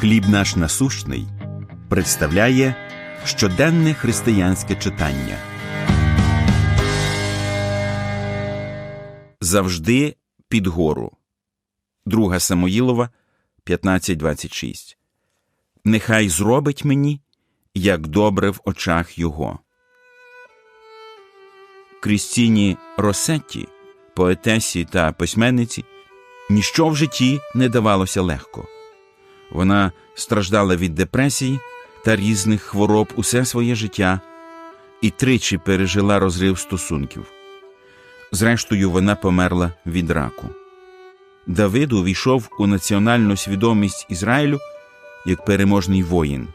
Хліб наш насущний представляє щоденне християнське читання. Завжди під гору. 2 Самоїлова 15.26. Нехай зробить мені, як добре в очах його. Крістіні Росетті, поетесі та письменниці, ніщо в житті не давалося легко. Вона страждала від депресії та різних хвороб усе своє життя і тричі пережила розрив стосунків. Зрештою, вона померла від раку. Давид увійшов у національну свідомість Ізраїлю як переможний воїн.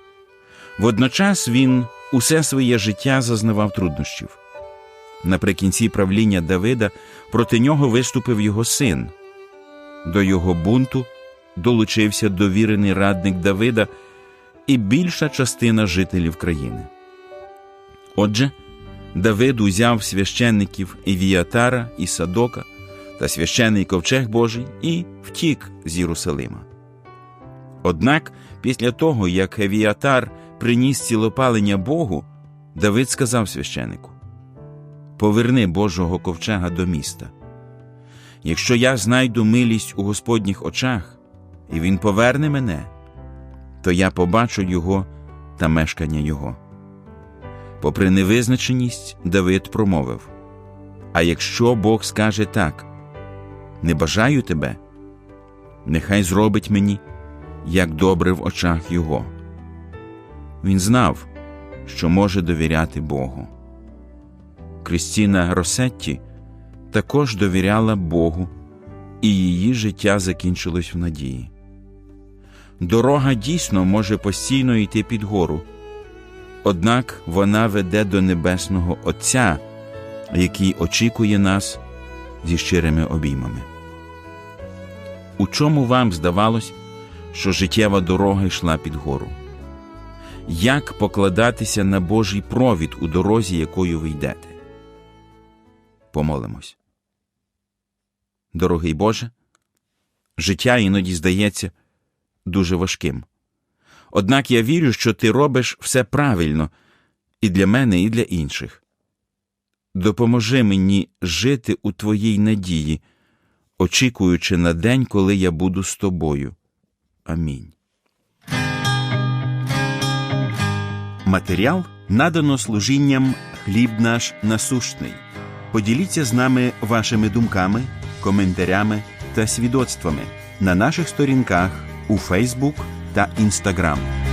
Водночас він усе своє життя зазнавав труднощів. Наприкінці правління Давида проти нього виступив його син. До його бунту долучився довірений радник Давида і більша частина жителів країни. Отже, Давид узяв священників Івіатара і Садока та священний ковчег Божий і втік з Єрусалима. Однак, після того, як Евіатар приніс цілопалення Богу, Давид сказав священику Поверни Божого ковчега до міста. Якщо я знайду милість у Господніх очах, і Він поверне мене, то я побачу Його та мешкання Його. Попри невизначеність, Давид промовив А якщо Бог скаже так, не бажаю тебе, нехай зробить мені, як добре в очах Його. Він знав, що може довіряти Богу. Крістіна Росетті також довіряла Богу, і її життя закінчилось в надії. Дорога дійсно може постійно йти під гору, однак вона веде до Небесного Отця, який очікує нас зі щирими обіймами. У чому вам здавалось, що життєва дорога йшла під гору? Як покладатися на Божий провід у дорозі, якою ви йдете? Помолимось. Дорогий Боже, життя іноді здається дуже важким. Однак я вірю, що ти робиш все правильно і для мене, і для інших. Допоможи мені жити у Твоїй надії, очікуючи на день, коли я буду з тобою. Амінь. Матеріал надано служінням хліб наш насущний. Поділіться з нами вашими думками, коментарями та свідоцтвами на наших сторінках у Фейсбук та Інстаграм.